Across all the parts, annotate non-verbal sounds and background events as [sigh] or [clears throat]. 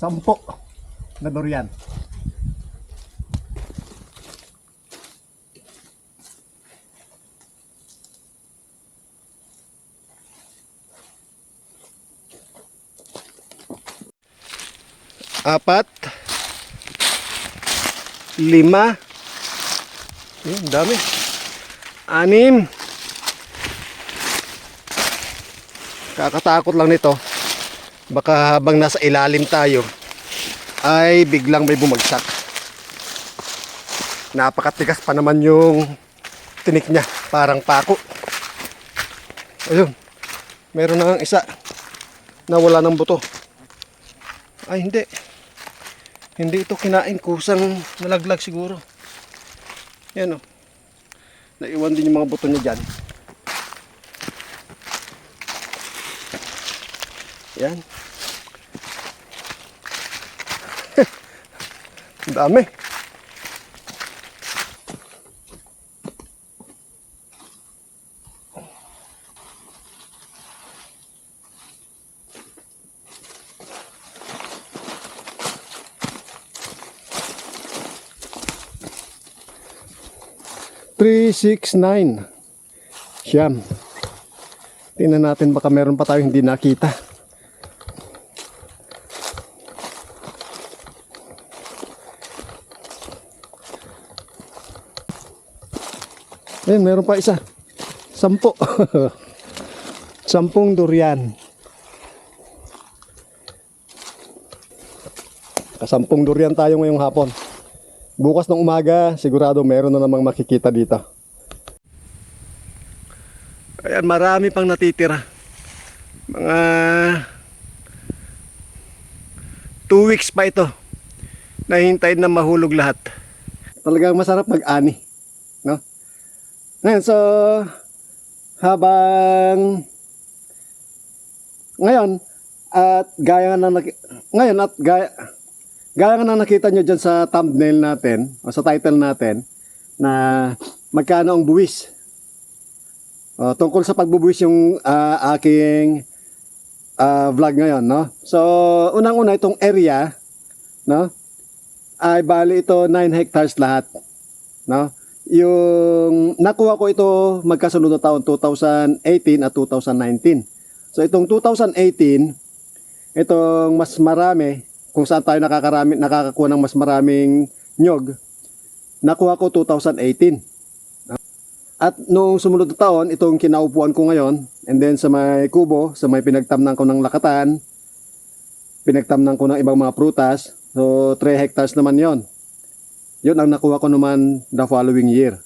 Sampo na durian. Apat. Lima. Ayun, dami. Anim. Kakatakot lang nito. Baka habang nasa ilalim tayo ay biglang may bumagsak. Napakatigas pa naman yung tinik niya. Parang pako. Ayun. Meron na isa na wala ng buto. Ay hindi. Hindi ito kinain. Kusang nalaglag siguro. Yan o. Naiwan din yung mga buto niya dyan. Yan. Ang dami. Three, six, nine. Siyam. Tingnan natin baka meron pa tayong hindi nakita. Ayun, meron pa isa. Sampo. [laughs] Sampung durian. Kasampung durian tayo ngayong hapon. Bukas ng umaga, sigurado meron na namang makikita dito. Ayan, marami pang natitira. Mga two weeks pa ito. Nahintayin na mahulog lahat. Talagang masarap mag-ani. Ngayon, so, habang ngayon, at gaya na naki- ngayon at gaya, gaya nga na nakita nyo dyan sa thumbnail natin, o sa title natin, na magkano ang buwis. O, tungkol sa pagbubuwis yung ah, aking ah, vlog ngayon, no? So, unang-una itong area, no? Ay bali ito 9 hectares lahat, no? Yung nakuha ko ito magkasunod na taon 2018 at 2019. So itong 2018, itong mas marami, kung saan tayo nakakarami, nakakakuha ng mas maraming nyog, nakuha ko 2018. At noong sumunod na taon, itong kinaupuan ko ngayon, and then sa may kubo, sa may pinagtamnan ko ng lakatan, pinagtamnan ko ng ibang mga prutas, so 3 hectares naman yon. Yun ang nakuha ko naman the following year.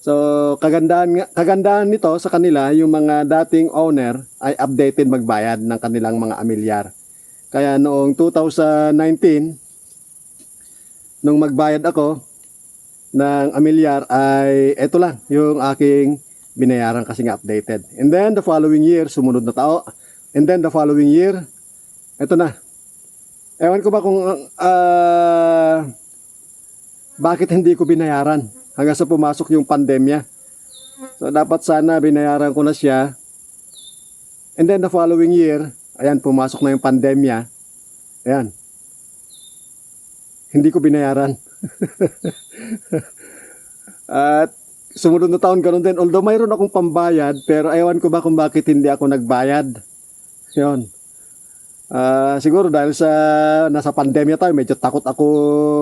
So, kagandahan, kagandahan nito sa kanila, yung mga dating owner ay updated magbayad ng kanilang mga amilyar. Kaya noong 2019, nung magbayad ako ng amilyar ay eto lang, yung aking binayaran kasi nga updated. And then the following year, sumunod na tao. And then the following year, eto na. Ewan ko ba kung ah, bakit hindi ko binayaran hanggang sa pumasok yung pandemya. So dapat sana binayaran ko na siya. And then the following year, ayan pumasok na yung pandemya. Ayan. Hindi ko binayaran. [laughs] At sumunod na taon ganun din. Although mayroon akong pambayad, pero ewan ko ba kung bakit hindi ako nagbayad. Yun. Ah, siguro dahil sa nasa pandemya tayo, medyo takot ako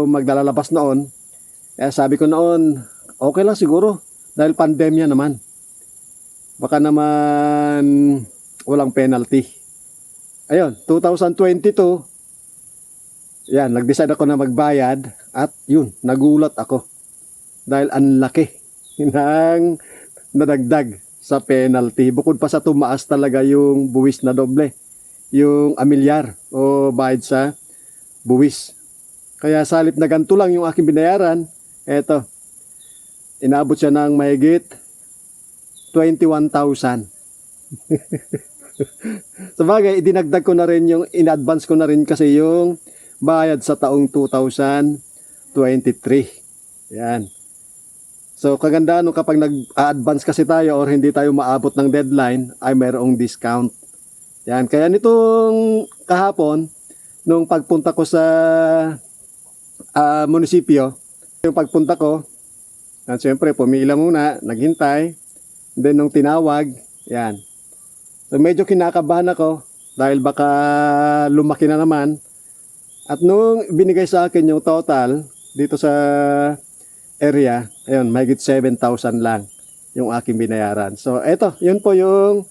magdalalabas noon. Kaya sabi ko noon, okay lang siguro dahil pandemya naman. Baka naman walang penalty. Ayun, 2022, yan, nag-decide ako na magbayad at yun, nagulat ako. Dahil ang laki [laughs] ng nadagdag sa penalty. Bukod pa sa tumaas talaga yung buwis na doble. Yung amilyar o bayad sa buwis. Kaya salip na ganito lang yung aking binayaran, eto, inabot siya ng mahigit 21,000. [laughs] Sa bagay, idinagdag ko na rin yung, in-advance ko na rin kasi yung bayad sa taong 2023. Yan. So, kaganda no kapag nag-advance kasi tayo or hindi tayo maabot ng deadline, ay mayroong discount. Yan. Kaya nitong kahapon, nung pagpunta ko sa ah, munisipyo, yung pagpunta ko, at syempre pumila muna, naghintay, then nung tinawag, yan. So medyo kinakabahan ako dahil baka lumaki na naman. At nung binigay sa akin yung total dito sa area, ayun, mahigit 7,000 lang yung aking binayaran. So eto, yun po yung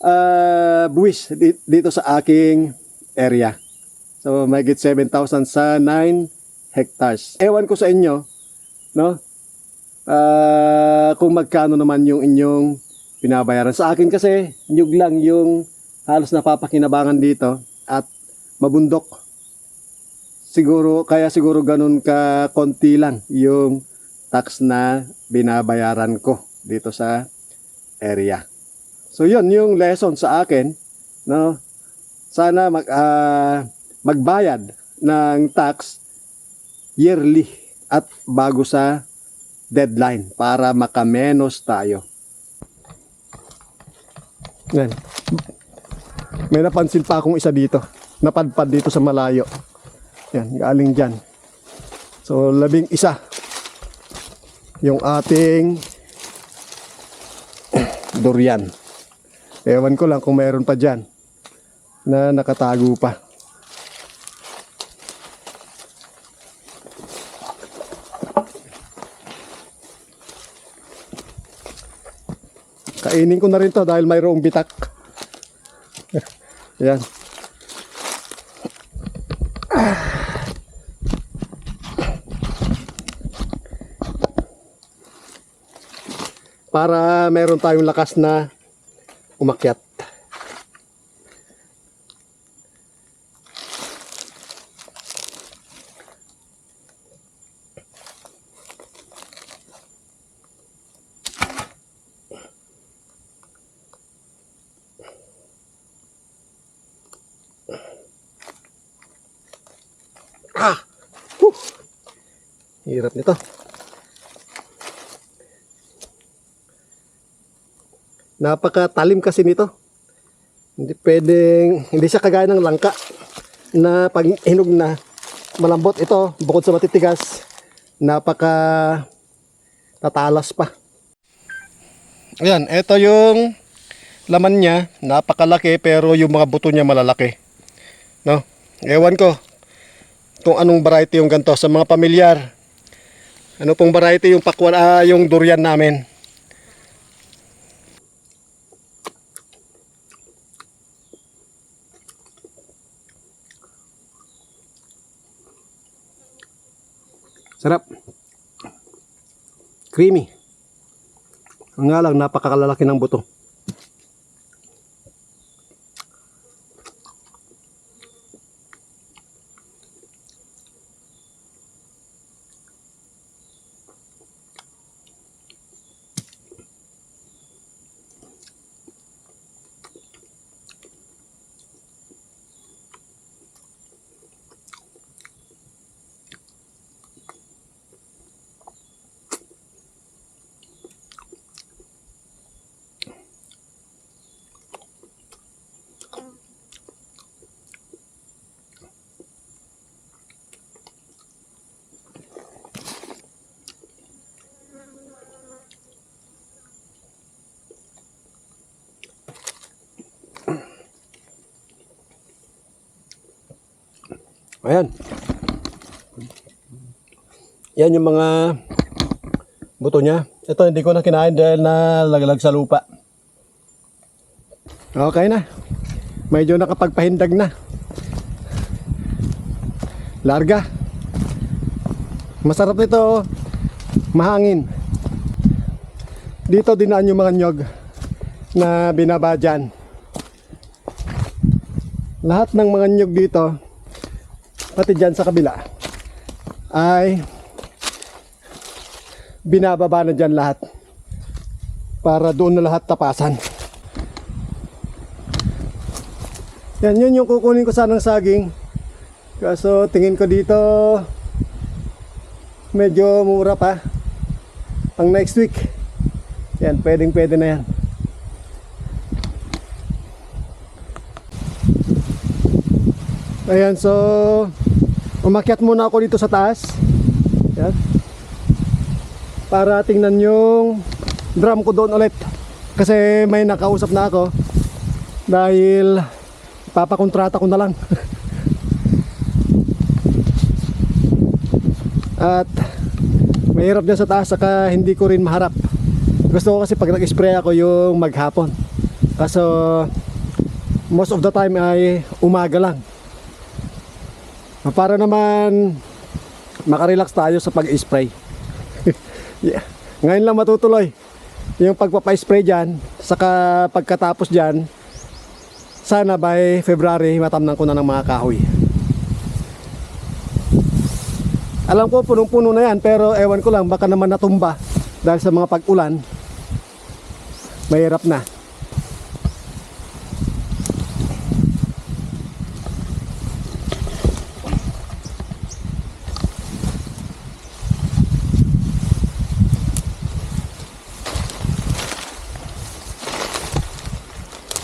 ah, buwis di- dito sa aking area. So mahigit 7,000 sa 9 hectares. Ewan ko sa inyo, no? Ah, kung magkano naman yung inyong binabayaran. Sa akin kasi, nyug lang yung halos napapakinabangan dito at mabundok. Siguro, kaya siguro ganun ka konti lang yung tax na binabayaran ko dito sa area. So yun yung lesson sa akin, no? Sana mag ah, magbayad ng tax yearly at bago sa deadline para makamenos tayo. Yan. May napansin pa akong isa dito. Napadpad dito sa malayo. Yan, galing dyan. So, labing isa. Yung ating [clears throat] durian. Ewan ko lang kung mayroon pa dyan na nakatago pa. Kainin ko na rin to dahil mayroong bitak. [laughs] Yan. Para meron tayong lakas na umakyat. Hirap nito. Napakatalim kasi nito. Hindi pwedeng, hindi siya kagaya ng langka na pag hinog na malambot ito bukod sa matitigas napaka tatalas pa. Ayan, ito yung laman niya, napakalaki pero yung mga buto niya malalaki. No? Ewan ko kung anong variety yung ganito sa mga pamilyar. Ano pong variety yung pakwan ah, yung durian namin. Sarap. Creamy. Ang nga lang, napakalalaki ng buto. Ayan. Yan yung mga buto niya. Ito hindi ko na kinain dahil nalaglag sa lupa. Okay na. Medyo nakapagpahindag na. Larga. Masarap nito. oh. Mahangin. Dito dinaan yung mga nyog na binaba dyan. Lahat ng mga nyog dito pati dyan sa kabila ay binababa na dyan lahat para doon na lahat tapasan. Yan yun yung kukunin ko sanang saging. Kaso tingin ko dito medyo mura pa. Pang next week. Yan pwedeng pwede na yan. Ayan, so umakyat muna ako dito sa taas. Ayan. Para tingnan yung drum ko doon ulit. Kasi may nakausap na ako. Dahil papakontrata ko na lang. [laughs] At mahirap din sa taas saka hindi ko rin maharap. Gusto ko kasi pag nag-spray ako yung maghapon. Kaso most of the time ay umaga lang. Para naman makarelax tayo sa pag-spray. [laughs] yeah. Ngayon lang matutuloy yung pagpapa-spray dyan. Saka pagkatapos dyan, sana by February matamnan ko na ng mga kahoy. Alam ko punong-puno na yan pero ewan ko lang baka naman natumba dahil sa mga pag-ulan. Mahirap na.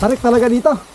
Tarik talaga dito.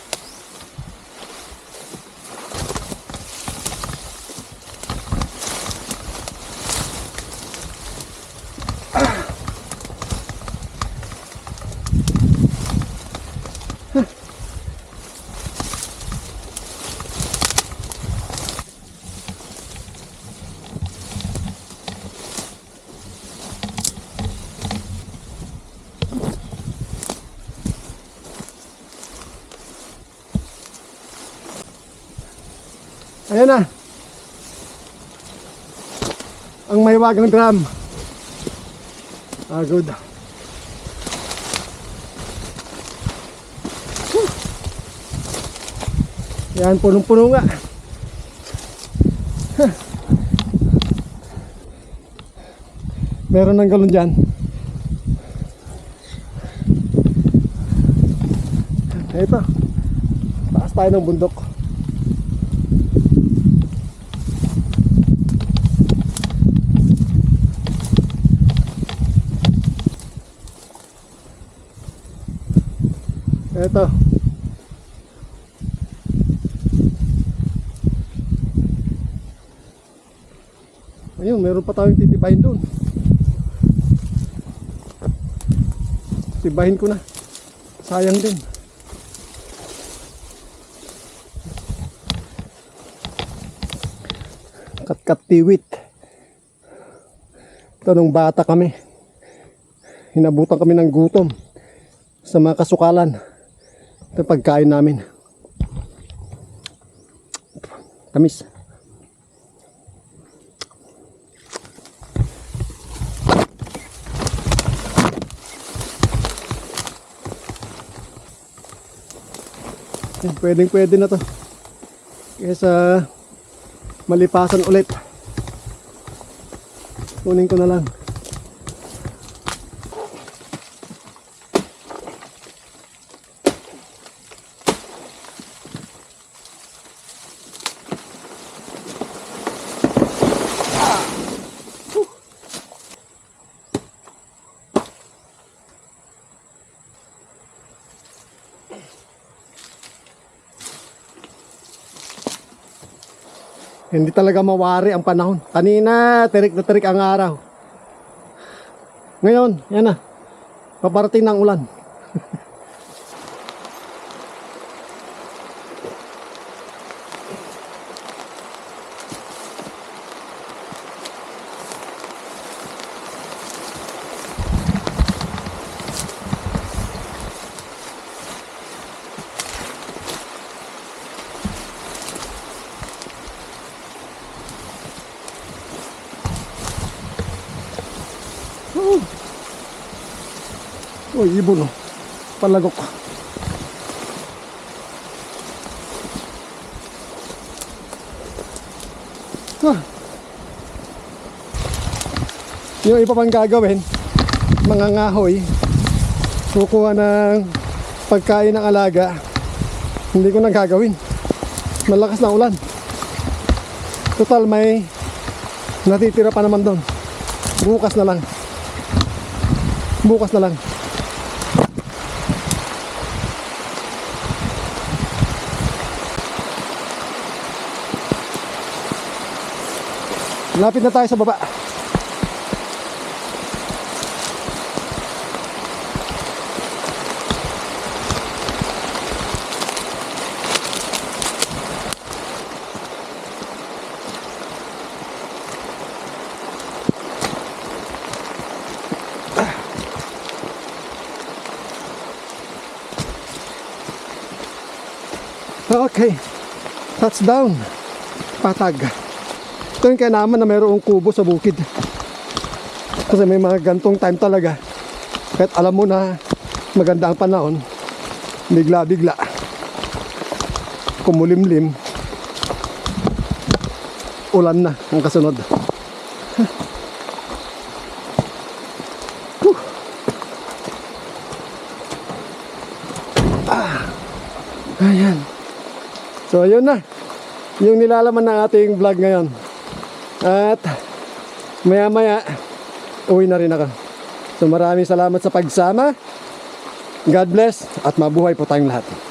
Ayan na. Ang mahiwagang drum. Ah, good. Yan, punong-puno nga. Meron ng galon dyan. Ito. Taas tayo ng bundok. Ito. Ayun, meron pa tayong titibahin doon. Tibahin ko na. Sayang din. Kat-kat tiwit. Ito nung bata kami. Hinabutan kami ng gutom sa mga kasukalan. Ito pagkain namin. Tamis. Yan, pwedeng pwede na to. Kesa malipasan ulit. Kunin ko na lang. Hindi talaga mawari ang panahon. Kanina, terik na terik ang araw. Ngayon, yan na. Paparating ng ulan. Oh ibon oh. Palagok. Ah. Yung iba pang gagawin, mga ngahoy, kukuha ng pagkain ng alaga, hindi ko na gagawin. Malakas na ulan. Total may natitira pa naman doon. Bukas na lang. Bukas na lang. Lapit na tayo sa baba. Okay. Touchdown. Patag. Ito yung kaya naman na mayroong kubo sa bukid. Kasi may mga gantong time talaga. Kahit alam mo na maganda ang panahon, bigla-bigla. Kumulimlim. Ulan na ang kasunod. Ah. Ayan. So, yun na. Yung nilalaman ng ating vlog ngayon. At maya-maya, uwi na rin ako. So, maraming salamat sa pagsama. God bless at mabuhay po tayong lahat.